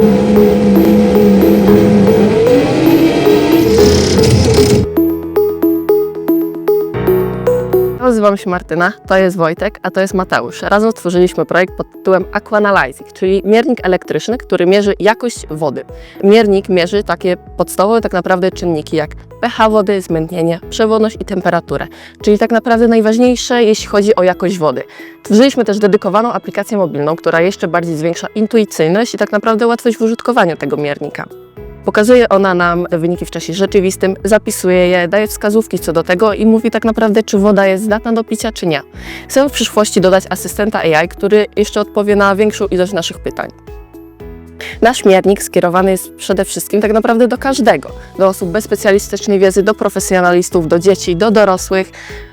Thank you. Nazywam się Martyna, to jest Wojtek, a to jest Mateusz. Razem stworzyliśmy projekt pod tytułem Aquanalyzing, czyli miernik elektryczny, który mierzy jakość wody. Miernik mierzy takie podstawowe tak naprawdę czynniki jak pH wody, zmętnienie, przewodność i temperaturę, czyli tak naprawdę najważniejsze jeśli chodzi o jakość wody. Tworzyliśmy też dedykowaną aplikację mobilną, która jeszcze bardziej zwiększa intuicyjność i tak naprawdę łatwość w użytkowaniu tego miernika. Pokazuje ona nam wyniki w czasie rzeczywistym, zapisuje je, daje wskazówki co do tego i mówi tak naprawdę, czy woda jest zdatna do picia, czy nie. Chcemy w przyszłości dodać asystenta AI, który jeszcze odpowie na większą ilość naszych pytań. Nasz miernik skierowany jest przede wszystkim tak naprawdę do każdego, do osób bez specjalistycznej wiedzy, do profesjonalistów, do dzieci, do dorosłych.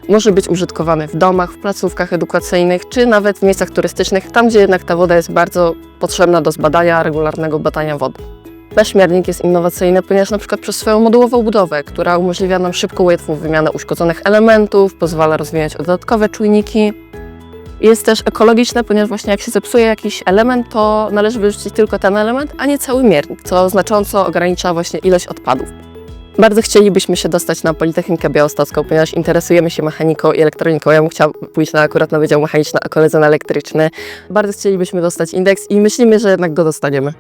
Może być użytkowany w domach, w placówkach edukacyjnych, czy nawet w miejscach turystycznych, tam gdzie jednak ta woda jest bardzo potrzebna do zbadania, regularnego badania wody. Nasz miernik jest innowacyjny, ponieważ na przykład przez swoją modułową budowę, która umożliwia nam szybką, łatwą wymianę uszkodzonych elementów, pozwala rozwijać dodatkowe czujniki. Jest też ekologiczne, ponieważ właśnie jak się zepsuje jakiś element, to należy wyrzucić tylko ten element, a nie cały miernik, co znacząco ogranicza właśnie ilość odpadów. Bardzo chcielibyśmy się dostać na Politechnikę Białostocką, ponieważ interesujemy się mechaniką i elektroniką. Ja bym chciała pójść na akurat na Wydział Mechaniczny, a koledzy na elektryczny. Bardzo chcielibyśmy dostać indeks i myślimy, że jednak go dostaniemy.